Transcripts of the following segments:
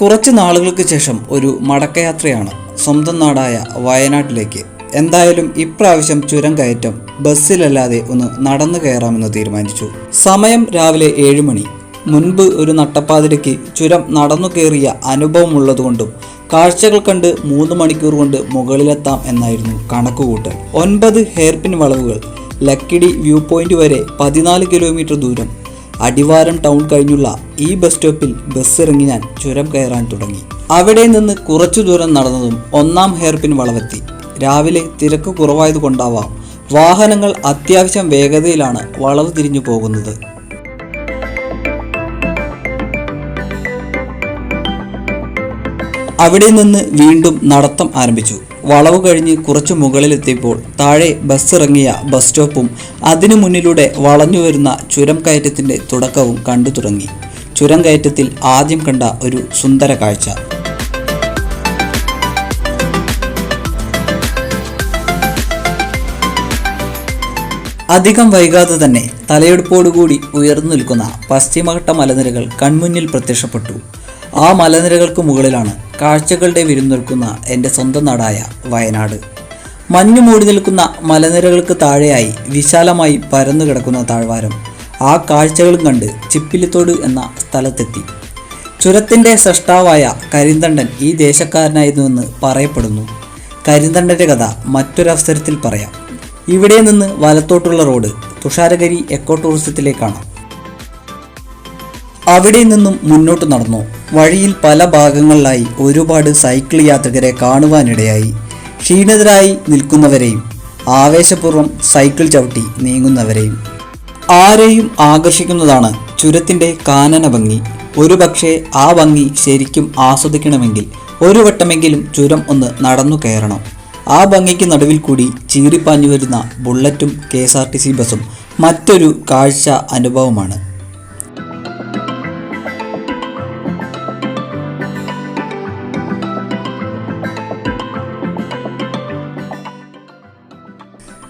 കുറച്ച് നാളുകൾക്ക് ശേഷം ഒരു മടക്കയാത്രയാണ് സ്വന്തം നാടായ വയനാട്ടിലേക്ക്. എന്തായാലും ഇപ്രാവശ്യം ചുരം കയറ്റം ബസ്സിലല്ലാതെ ഒന്ന് നടന്നു കയറാമെന്ന് തീരുമാനിച്ചു. സമയം രാവിലെ മണി. മുൻപ് ഒരു നട്ടപ്പാതിരയ്ക്ക് ചുരം നടന്നു കയറിയ അനുഭവമുള്ളതുകൊണ്ടും കാഴ്ചകൾ കണ്ട് മൂന്ന് മണിക്കൂർ കൊണ്ട് മുകളിലെത്താം എന്നായിരുന്നു കണക്കുകൂട്ടൽ. ഒൻപത് ഹെയർപിൻ വളവുകൾ ലക്കിടി വ്യൂ പോയിന്റ് വരെ പതിനാല് കിലോമീറ്റർ ദൂരം അടിവാരം ടൗൺ കഴിഞ്ഞുള്ള ഈ ബസ് സ്റ്റോപ്പിൽ ബസ് ഇറങ്ങി ഞാൻ ചുരം കയറാൻ തുടങ്ങി. അവിടെ നിന്ന് കുറച്ചു ദൂരം നടന്നതും ഒന്നാം ഹെയർപിൻ വളവെത്തി. രാവിലെ തിരക്ക് കുറവായതുകൊണ്ടാവാം വാഹനങ്ങൾ അത്യാവശ്യം വേഗതയിലാണ് വളവ് തിരിഞ്ഞു പോകുന്നത്. അവിടെ നിന്ന് വീണ്ടും നടത്തം ആരംഭിച്ചു. വളവ് കഴിഞ്ഞ് കുറച്ച് മുകളിലെത്തിയപ്പോൾ താഴെ ബസ് ഇറങ്ങിയ ബസ് സ്റ്റോപ്പും അതിനു മുന്നിലൂടെ വളഞ്ഞു വരുന്ന ചുരം കയറ്റത്തിന്റെ തുടക്കവും കണ്ടു തുടങ്ങി. ചുരം കയറ്റത്തിൽ ആദ്യം കണ്ട ഒരു സുന്ദര കാഴ്ച. അധികം വൈകാതെ തന്നെ തലയെടുപ്പോടുകൂടി ഉയർന്നു നിൽക്കുന്ന പശ്ചിമഘട്ട മലനിരകൾ കൺമുന്നിൽ പ്രത്യക്ഷപ്പെട്ടു. ആ മലനിരകൾക്ക് മുകളിലാണ് കാഴ്ചകളുടെ വിരുന്നൊരുക്കുന്ന എന്റെ സ്വന്തം നാടായ വയനാട്. മഞ്ഞു മൂടി നിൽക്കുന്ന മലനിരകൾക്ക് താഴെയായി വിശാലമായി പരന്നു കിടക്കുന്ന താഴ്വാരം ആ കാഴ്ചകളും കണ്ട് ചിപ്പിലിത്തോട് എന്ന സ്ഥലത്തെത്തി. ചുരത്തിന്റെ സൃഷ്ടാവായ കരിന്തണ്ടൻ ഈ ദേശക്കാരനായിരുന്നുവെന്ന് പറയപ്പെടുന്നു. കരിന്തണ്ടന്റെ കഥ മറ്റൊരവസരത്തിൽ പറയാം. ഇവിടെ നിന്ന് വലത്തോട്ടുള്ള റോഡ് തുഷാരഗിരി എക്കോ ടൂറിസത്തിലേക്കാണ്. അവിടെ നിന്നും മുന്നോട്ട് നടന്നു. വഴിയിൽ പല ഭാഗങ്ങളിലായി ഒരുപാട് സൈക്കിൾ യാത്രികരെ കാണുവാനിടയായി. ക്ഷീണിതരായി നിൽക്കുന്നവരെയും ആവേശപൂർവം സൈക്കിൾ ചവിട്ടി നീങ്ങുന്നവരെയും. ആരെയും ആകർഷിക്കുന്നതാണ് ചുരത്തിന്റെ കാനന ഭംഗി. ഒരു പക്ഷേ ആ ഭംഗി ശരിക്കും ആസ്വദിക്കണമെങ്കിൽ ഒരു വട്ടമെങ്കിലും ചുരം ഒന്ന് നടന്നു കയറണം. ആ ഭംഗിക്ക് നടുവിൽ കൂടി ചീറിപ്പാഞ്ഞു വരുന്ന ബുള്ളറ്റും കെ ബസ്സും മറ്റൊരു കാഴ്ച അനുഭവമാണ്.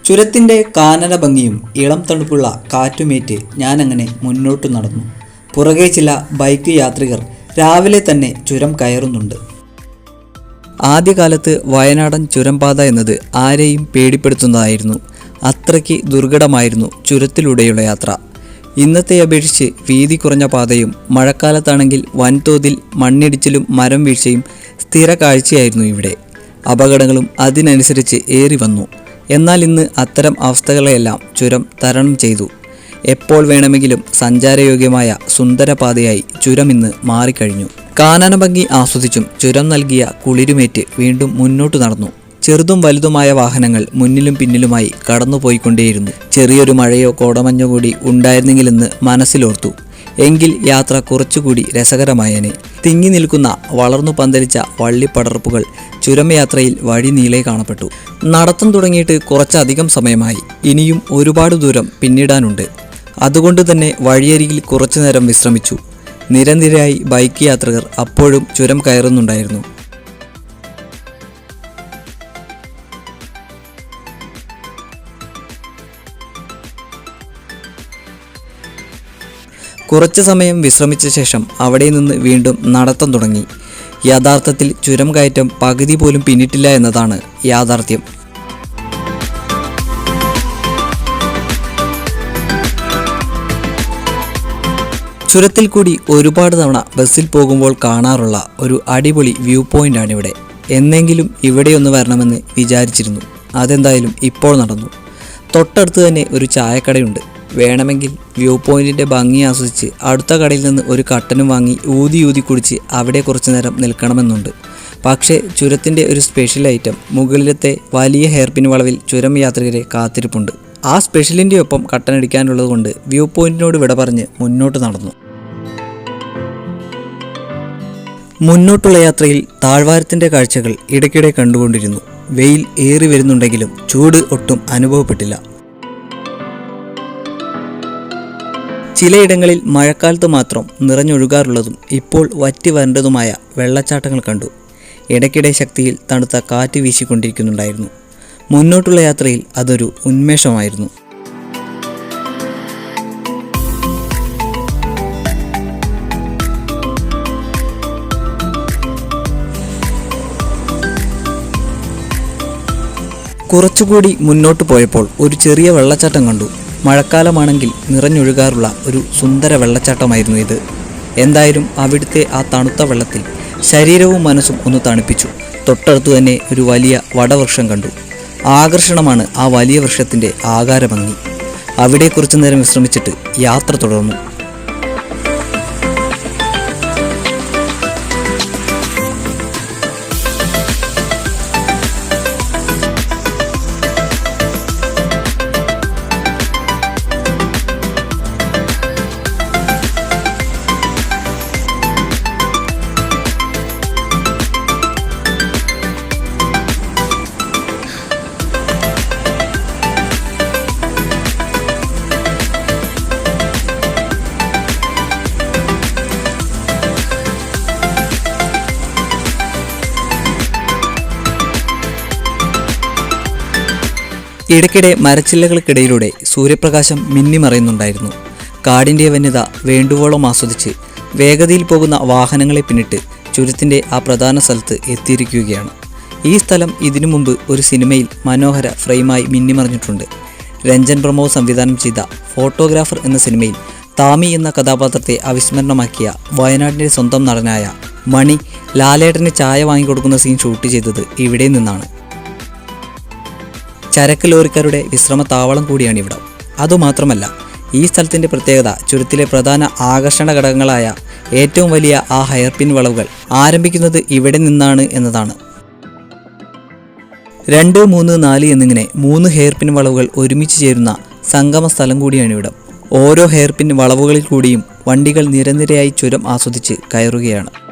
ചുരത്തിന്റെ കാനന ഭംഗിയും ഇളം തണുപ്പുള്ള കാറ്റുമേറ്റ് ഞാനങ്ങനെ മുന്നോട്ട് നടന്നു. പുറകെ ചില ബൈക്ക് യാത്രികർ രാവിലെ തന്നെ ചുരം കയറുന്നുണ്ട്. ആദ്യകാലത്ത് വയനാടൻ ചുരംപാത എന്നത് ആരെയും പേടിപ്പെടുത്തുന്നതായിരുന്നു. അത്രയ്ക്ക് ദുർഘടമായിരുന്നു ചുരത്തിലൂടെയുള്ള യാത്ര. ഇന്നത്തെ അപേക്ഷിച്ച് വീതി കുറഞ്ഞ പാതയും മഴക്കാലത്താണെങ്കിൽ വൻതോതിൽ മണ്ണിടിച്ചിലും മരം വീഴ്ചയും സ്ഥിര കാഴ്ചയായിരുന്നു ഇവിടെ. അപകടങ്ങളും അതിനനുസരിച്ച് ഏറി വന്നു എന്നാൽ ഇന്ന് അത്തരം അവസ്ഥകളെയെല്ലാം ചുരം തരണം ചെയ്തു. എപ്പോൾ വേണമെങ്കിലും സഞ്ചാരയോഗ്യമായ സുന്ദരപാതയായി ചുരം ഇന്ന് മാറിക്കഴിഞ്ഞു. കാനന ഭംഗി ആസ്വദിച്ചും ചുരം നൽകിയ കുളിരുമേറ്റ് വീണ്ടും മുന്നോട്ട് നടന്നു. ചെറുതും വലുതുമായ വാഹനങ്ങൾ മുന്നിലും പിന്നിലുമായി കടന്നുപോയിക്കൊണ്ടേയിരുന്നു. ചെറിയൊരു മഴയോ കോടമഞ്ഞോ കൂടി ഉണ്ടായിരുന്നെങ്കിലെന്ന് മനസ്സിലോർത്തു. എങ്കിൽ യാത്ര കുറച്ചുകൂടി രസകരമായേനെ. തിങ്ങി നിൽക്കുന്ന വളർന്നു പന്തലിച്ച വള്ളിപ്പടർപ്പുകൾ ചുരമയാത്രയിൽ വഴി നീളെ കാണപ്പെട്ടു. നടത്തം തുടങ്ങിയിട്ട് കുറച്ചധികം സമയമായി. ഇനിയും ഒരുപാട് ദൂരം പിന്നിടാനുണ്ട്. അതുകൊണ്ട് തന്നെ വഴിയരികിൽ കുറച്ചു നേരം വിശ്രമിച്ചു. നിരനിരയായി ബൈക്ക് യാത്രികർ അപ്പോഴും ചുരം കയറുന്നുണ്ടായിരുന്നു. കുറച്ചു സമയം വിശ്രമിച്ച ശേഷം അവിടെ നിന്ന് വീണ്ടും നടത്തം തുടങ്ങി. യഥാർത്ഥത്തിൽ ചുരം കയറ്റം പകുതി പോലും പിന്നിട്ടില്ല എന്നതാണ് യാഥാർത്ഥ്യം. ചുരത്തിൽ കൂടി ഒരുപാട് തവണ ബസ്സിൽ പോകുമ്പോൾ കാണാറുള്ള ഒരു അടിപൊളി വ്യൂ പോയിന്റാണിവിടെ എന്നെങ്കിലും ഇവിടെ ഒന്ന് വരണമെന്ന് വിചാരിച്ചിരുന്നു. അതെന്തായാലും ഇപ്പോൾ നടന്നു. തൊട്ടടുത്ത് തന്നെ ഒരു ചായക്കടയുണ്ട്. വേണമെങ്കിൽ വ്യൂ പോയിന്റിന്റെ ഭംഗി ആസ്വദിച്ച് അടുത്ത കടയിൽ നിന്ന് ഒരു കട്ടനും വാങ്ങി ഊതി ഊതി കുടിച്ച് അവിടെ കുറച്ചു നേരം നിൽക്കണമെന്നുണ്ട്. പക്ഷേ ചുരത്തിന്റെ ഒരു സ്പെഷ്യൽ ഐറ്റം മുകളിലത്തെ വലിയ ഹെയർപിൻ വളവിൽ ചുരം യാത്രികരെ കാത്തിരിപ്പുണ്ട്. ആ സ്പെഷ്യലിന്റെ ഒപ്പം കട്ടനടിക്കാനുള്ളത് കൊണ്ട് വ്യൂ പോയിന്റിനോട് വിട പറഞ്ഞ് മുന്നോട്ട് നടന്നു. മുന്നോട്ടുള്ള യാത്രയിൽ താഴ്വാരത്തിന്റെ കാഴ്ചകൾ ഇടയ്ക്കിടെ കണ്ടുകൊണ്ടിരുന്നു. വെയിൽ ഏറി വരുന്നുണ്ടെങ്കിലും ചൂട് ഒട്ടും അനുഭവപ്പെട്ടില്ല. ചിലയിടങ്ങളിൽ മഴക്കാലത്ത് മാത്രം നിറഞ്ഞൊഴുകാറുള്ളതും ഇപ്പോൾ വറ്റി വരണ്ടതുമായ വെള്ളച്ചാട്ടങ്ങൾ കണ്ടു. ഇടയ്ക്കിടെ ശക്തിയിൽ തണുത്ത കാറ്റ് വീശിക്കൊണ്ടിരിക്കുന്നുണ്ടായിരുന്നു. മുന്നോട്ടുള്ള യാത്രയിൽ അതൊരു ഉന്മേഷമായിരുന്നു. കുറച്ചുകൂടി മുന്നോട്ട് പോയപ്പോൾ ഒരു ചെറിയ വെള്ളച്ചാട്ടം കണ്ടു. മഴക്കാലമാണെങ്കിൽ നിറഞ്ഞൊഴുകാറുള്ള ഒരു സുന്ദര വെള്ളച്ചാട്ടമായിരുന്നു ഇത്. എന്തായാലും അവിടുത്തെ ആ തണുത്ത വെള്ളത്തിൽ ശരീരവും മനസ്സും ഒന്ന് തണുപ്പിച്ചു. തൊട്ടടുത്തു തന്നെ ഒരു വലിയ വടവൃക്ഷം കണ്ടു. ആകർഷണമാണ് ആ വലിയ വൃക്ഷത്തിന്റെ ആകാരഭംഗി. അവിടെ കുറച്ചു നേരം വിശ്രമിച്ചിട്ട് യാത്ര തുടർന്നു. ഇടയ്ക്കിടെ മരച്ചില്ലകൾക്കിടയിലൂടെ സൂര്യപ്രകാശം മിന്നിമറയുന്നുണ്ടായിരുന്നു. കാടിന്റെ വന്യത വേണ്ടുവോളം ആസ്വദിച്ച് വേഗതയിൽ പോകുന്ന വാഹനങ്ങളെ പിന്നിട്ട് ചുരത്തിന്റെ ആ പ്രധാന സ്ഥലത്ത് എത്തിയിരിക്കുകയാണ്. ഈ സ്ഥലം ഇതിനു മുമ്പ് ഒരു സിനിമയിൽ മനോഹര ഫ്രെയിമായി മിന്നിമറിഞ്ഞിട്ടുണ്ട്. രഞ്ജൻ പ്രമോദ് സംവിധാനം ചെയ്ത ഫോട്ടോഗ്രാഫർ എന്ന സിനിമയിൽ താമി എന്ന കഥാപാത്രത്തെ അവിസ്മരണമാക്കിയ വയനാടിന്റെ സ്വന്തം നടനായ മണി ലാലേട്ടന് ചായ വാങ്ങിക്കൊടുക്കുന്ന സീൻ ഷൂട്ട് ചെയ്തത് ഇവിടെ നിന്നാണ്. ചരക്ക് ലോറിക്കാരുടെ വിശ്രമ താവളം കൂടിയാണ് ഇവിടം. അതുമാത്രമല്ല ഈ സ്ഥലത്തിന്റെ പ്രത്യേകത ചുരത്തിലെ പ്രധാന ആകർഷണ ഘടകങ്ങളായ ഏറ്റവും വലിയ ആ ഹെയർപിൻ വളവുകൾ ആരംഭിക്കുന്നത് ഇവിടെ നിന്നാണ് എന്നതാണ്. രണ്ട് മൂന്ന് നാല് എന്നിങ്ങനെ മൂന്ന് ഹെയർപിൻ വളവുകൾ ഒരുമിച്ച് ചേരുന്ന സംഗമ സ്ഥലം കൂടിയാണ് ഇവിടം. ഓരോ ഹെയർപിൻ വളവുകളിൽ കൂടിയും വണ്ടികൾ നിരനിരയായി ചുരം ആസ്വദിച്ച് കയറുകയാണ്.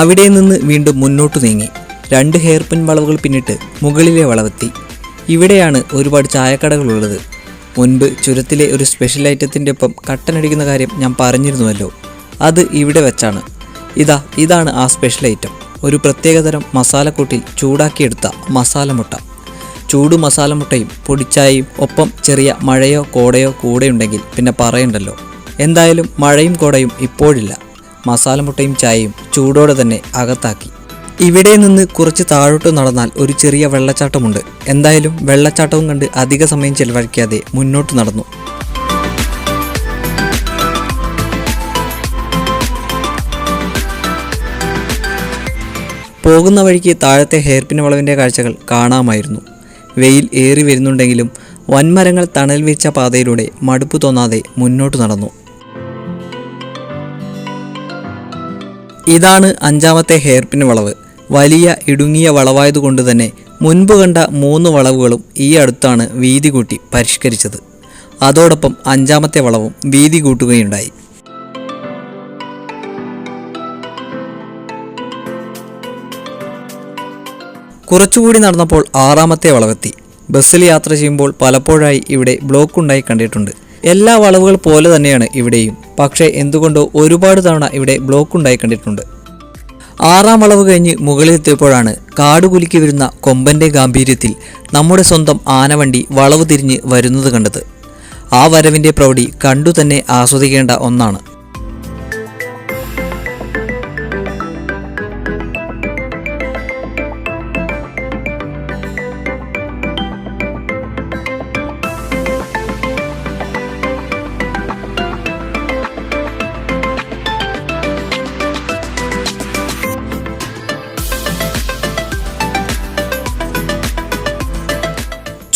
അവിടെ നിന്ന് വീണ്ടും മുന്നോട്ട് നീങ്ങി. രണ്ട് ഹെയർപിൻ വളവുകൾ പിന്നിട്ട് മുകളിലെ വളവെത്തി. ഇവിടെയാണ് ഒരുപാട് ചായക്കടകളുള്ളത്. മുൻപ് ചുരത്തിലെ ഒരു സ്പെഷ്യൽ ഐറ്റത്തിന്റെ ഒപ്പം കട്ടനടിക്കുന്ന കാര്യം ഞാൻ പറഞ്ഞിരുന്നുവല്ലോ. അത് ഇവിടെ വെച്ചാണ്. ഇതാ ഇതാണ് ആ സ്പെഷ്യൽ ഐറ്റം ഒരു പ്രത്യേകതരം മസാലക്കൂട്ടിൽ ചൂടാക്കിയെടുത്ത മസാലമുട്ട. ചൂട് മസാലമുട്ടയും പൊടിച്ചായയും ഒപ്പം ചെറിയ മഴയോ കോടയോ കൂടെയുണ്ടെങ്കിൽ പിന്നെ പറയണ്ടല്ലോ. എന്തായാലും മഴയും കോടയും ഇപ്പോഴില്ല. മസാലമുട്ടയും ചായയും ചൂടോടെ തന്നെ അകത്താക്കി. ഇവിടെ നിന്ന് കുറച്ച് താഴോട്ട് നടന്നാൽ ഒരു ചെറിയ വെള്ളച്ചാട്ടമുണ്ട്. എന്തായാലും വെള്ളച്ചാട്ടവും കണ്ട് അധിക സമയം ചെലവഴിക്കാതെ മുന്നോട്ട് നടന്നു. പോകുന്ന വഴിക്ക് താഴത്തെ ഹെയർപിൻ വളവിന്റെ കാഴ്ചകൾ കാണാമായിരുന്നു. വെയിൽ ഏറി വരുന്നുണ്ടെങ്കിലും വൻമരങ്ങൾ തണൽ വീച്ച പാതയിലൂടെ മടുപ്പ് തോന്നാതെ മുന്നോട്ട് നടന്നു. ഇതാണ് അഞ്ചാമത്തെ ഹെയർപിൻ വളവ്. വലിയ ഇടുങ്ങിയ വളവായതുകൊണ്ട് തന്നെ മുൻപ് കണ്ട മൂന്ന് വളവുകളും ഈ അടുത്താണ് വീതി കൂട്ടി പരിഷ്കരിച്ചത്. അതോടൊപ്പം അഞ്ചാമത്തെ വളവും വീതി കൂട്ടുകയുണ്ടായി. കുറച്ചുകൂടി നടന്നപ്പോൾ ആറാമത്തെ വളവെത്തി. ബസ്സിൽ യാത്ര ചെയ്യുമ്പോൾ പലപ്പോഴായി ഇവിടെ ബ്ലോക്ക് ഉണ്ടായി കണ്ടിട്ടുണ്ട്. എല്ലാ വളവുകൾ പോലെ തന്നെയാണ് ഇവിടെയും. പക്ഷേ എന്തുകൊണ്ടോ ഒരുപാട് തവണ ഇവിടെ ബ്ലോക്ക് ഉണ്ടായി കണ്ടിട്ടുണ്ട്. ആറാം വളവ് കഴിഞ്ഞ് മുകളിലെത്തിയപ്പോഴാണ് കാടുകുലുക്കി വരുന്ന കൊമ്പന്റെ ഗാംഭീര്യത്തിൽ നമ്മുടെ സ്വന്തം ആനവണ്ടി വളവ് തിരിഞ്ഞ് വരുന്നത് കണ്ടത്. ആ വരവിന്റെ പ്രൗഢി കണ്ടു തന്നെ ആസ്വദിക്കേണ്ട ഒന്നാണ്.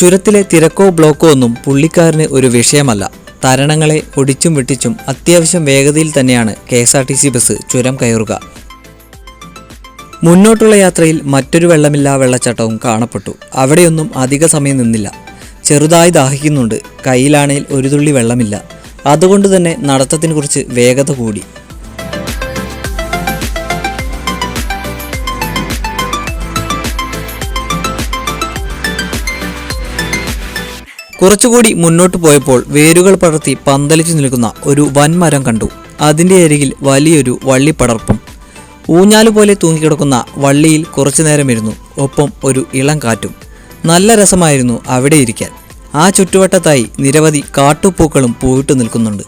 ചുരത്തിലെ തിരക്കോ ബ്ലോക്കോ ഒന്നും പുള്ളിക്കാരന് ഒരു വിഷയമല്ല. തരണങ്ങളെ ഒടിച്ചും വെട്ടിച്ചും അത്യാവശ്യം വേഗതയിൽ തന്നെയാണ് K S R T C bus ചുരം കയറുക. മുന്നോട്ടുള്ള യാത്രയിൽ മറ്റൊരു വെള്ളമില്ലാ വെള്ളച്ചാട്ടവും കാണപ്പെട്ടു. അവിടെയൊന്നും അധിക സമയം നിന്നില്ല. ചെറുതായി ദാഹിക്കുന്നുണ്ട്. കയ്യിലാണേൽ ഒരു തുള്ളി വെള്ളമില്ല. അതുകൊണ്ട് തന്നെ നടത്തത്തിനെ കുറിച്ച് വേഗത കൂടി. കുറച്ചുകൂടി മുന്നോട്ട് പോയപ്പോൾ വേരുകൾ പടർത്തി പന്തലിച്ചു നിൽക്കുന്ന ഒരു വൻമരം കണ്ടു. അതിന്റെ അരികിൽ വലിയൊരു വള്ളിപ്പടർപ്പും. ഊഞ്ഞാൽ പോലെ തൂങ്ങിക്കിടക്കുന്ന വള്ളിയിൽ കുറച്ചു നേരം ഇരുന്നു ഒപ്പം ഒരു ഇളം കാറ്റും. നല്ല രസമായിരുന്നു അവിടെ ഇരിക്കാൻ ആ ചുറ്റുവട്ടത്തായി നിരവധി കാട്ടുപൂക്കളും പൂവിട്ടു നിൽക്കുന്നുണ്ട്.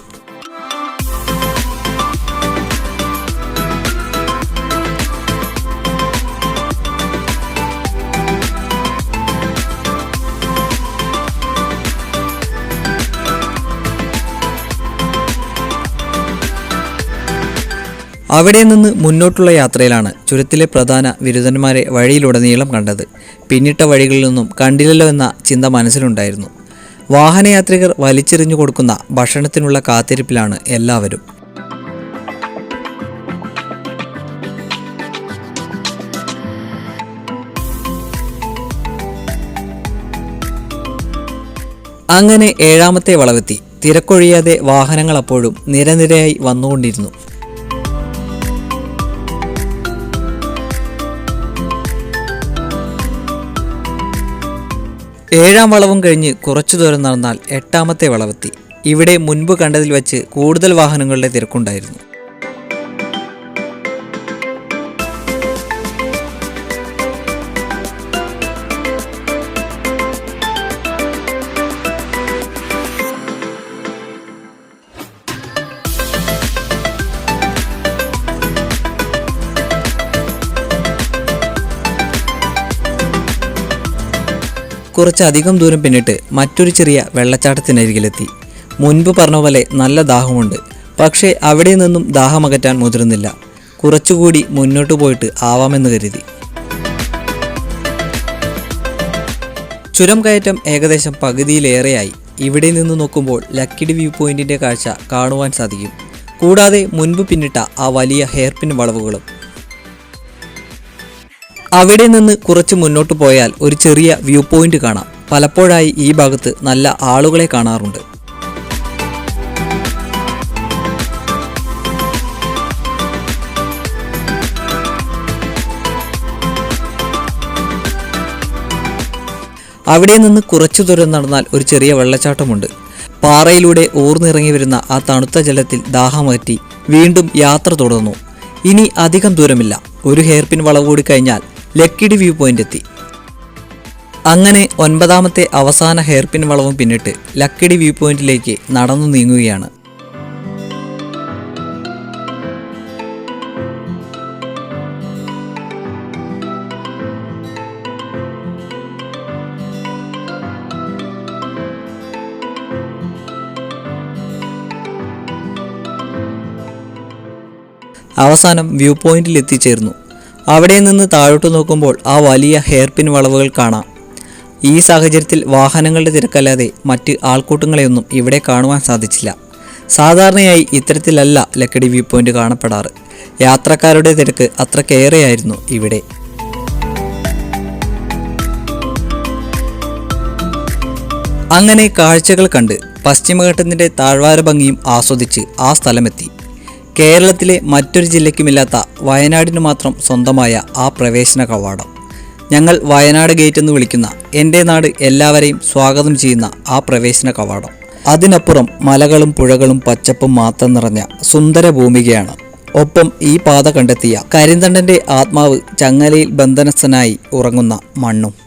അവിടെ നിന്ന് മുന്നോട്ടുള്ള യാത്രയിലാണ് ചുരത്തിലെ പ്രധാന വിരുദ്ധന്മാരെ വഴിയിലുടനീളം കണ്ടത്. പിന്നിട്ട വഴികളിൽ നിന്നും കണ്ടില്ലല്ലോ എന്ന ചിന്ത മനസ്സിലുണ്ടായിരുന്നു. വാഹനയാത്രികർ വലിച്ചെറിഞ്ഞു കൊടുക്കുന്ന ഭക്ഷണത്തിനുള്ള കാത്തിരിപ്പിലാണ് എല്ലാവരും. അങ്ങനെ ഏഴാമത്തെ വളവെത്തി. തിരക്കൊഴിയാതെ വാഹനങ്ങൾ അപ്പോഴും നിരനിരയായി വന്നുകൊണ്ടിരുന്നു. ഏഴാം വളവും കഴിഞ്ഞ് കുറച്ചു ദൂരം നടന്നാൽ എട്ടാമത്തെ വളവെത്തി. ഇവിടെ മുൻപ് കണ്ടതിൽ വെച്ച് കൂടുതൽ വാഹനങ്ങളുടെ തിരക്കുണ്ടായിരുന്നു. കുറച്ചധികം ദൂരം പിന്നിട്ട് മറ്റൊരു ചെറിയ വെള്ളച്ചാട്ടത്തിനരികിലെത്തി. മുൻപ് പറഞ്ഞ പോലെ നല്ല ദാഹമുണ്ട്. പക്ഷേ അവിടെ നിന്നും ദാഹമകറ്റാൻ മുതിർന്നില്ല. കുറച്ചുകൂടി മുന്നോട്ട് പോയിട്ട് ആവാമെന്ന് കരുതി. ചുരം കയറ്റം ഏകദേശം പകുതിയിലേറെയായി. ഇവിടെ നിന്ന് നോക്കുമ്പോൾ ലക്കിഡ് വ്യൂ പോയിന്റിന്റെ കാഴ്ച കാണുവാൻ സാധിക്കും. കൂടാതെ മുൻപ് പിന്നിട്ട ആ വലിയ ഹെയർപിൻ വളവുകളും അവിടെ നിന്ന് കുറച്ച് മുന്നോട്ട് പോയാൽ ഒരു ചെറിയ വ്യൂ പോയിന്റ് കാണാം. പലപ്പോഴായി ഈ ഭാഗത്ത് നല്ല ആളുകളെ കാണാറുണ്ട്. അവിടെ നിന്ന് കുറച്ചു ദൂരം നടന്നാൽ ഒരു ചെറിയ വെള്ളച്ചാട്ടമുണ്ട്. പാറയിലൂടെ ഊർന്നിറങ്ങി വരുന്ന ആ തണുത്ത ജലത്തിൽ ദാഹമറ്റി വീണ്ടും യാത്ര തുടർന്നു. ഇനി അധികം ദൂരമില്ല. ഒരു ഹെയർപിൻ വളവ് കൂടി കഴിഞ്ഞാൽ ലക്കിടി വ്യൂ പോയിന്റ് എത്തി അങ്ങനെ ഒൻപതാമത്തെ അവസാന ഹെയർപിൻ വളവും പിന്നിട്ട് ലക്കിടി വ്യൂ പോയിന്റിലേക്ക് നടന്നു നീങ്ങുകയാണ്. അവസാനം വ്യൂ പോയിന്റിൽ എത്തിച്ചേർന്നു അവിടെ നിന്ന് താഴോട്ട് നോക്കുമ്പോൾ ആ വലിയ ഹെയർപിൻ വളവുകൾ കാണാം. ഈ സാഹചര്യത്തിൽ വാഹനങ്ങളുടെ തിരക്കല്ലാതെ മറ്റ് ആൾക്കൂട്ടങ്ങളെയൊന്നും ഇവിടെ കാണുവാൻ സാധിച്ചില്ല. സാധാരണയായി ഇത്തരത്തിലല്ല ലക്കടി വ്യൂ പോയിന്റ് കാണപ്പെടാറ്. യാത്രക്കാരുടെ തിരക്ക് അത്രക്കേറെയായിരുന്നു ഇവിടെ. അങ്ങനെ കാഴ്ചകൾ കണ്ട് പശ്ചിമഘട്ടത്തിന്റെ താഴ്വാര ഭംഗിയും ആസ്വദിച്ച് ആ സ്ഥലമെത്തി. കേരളത്തിലെ മറ്റൊരു ജില്ലയ്ക്കുമില്ലാത്ത വയനാടിന് മാത്രം സ്വന്തമായ ആ പ്രവേശന കവാടം. ഞങ്ങൾ വയനാട് ഗേറ്റ് എന്ന് വിളിക്കുന്ന എന്റെ നാട് എല്ലാവരെയും സ്വാഗതം ചെയ്യുന്ന ആ പ്രവേശന കവാടം. അതിനപ്പുറം മലകളും പുഴകളും പച്ചപ്പും മാത്രം നിറഞ്ഞ സുന്ദര ഭൂമികയാണ്. ഒപ്പം ഈ പാത കണ്ടെത്തിയ കരിന്തണ്ടന്റെ ആത്മാവ് ചങ്ങലയിൽ ബന്ധനസ്ഥനായി ഉറങ്ങുന്ന മണ്ണും.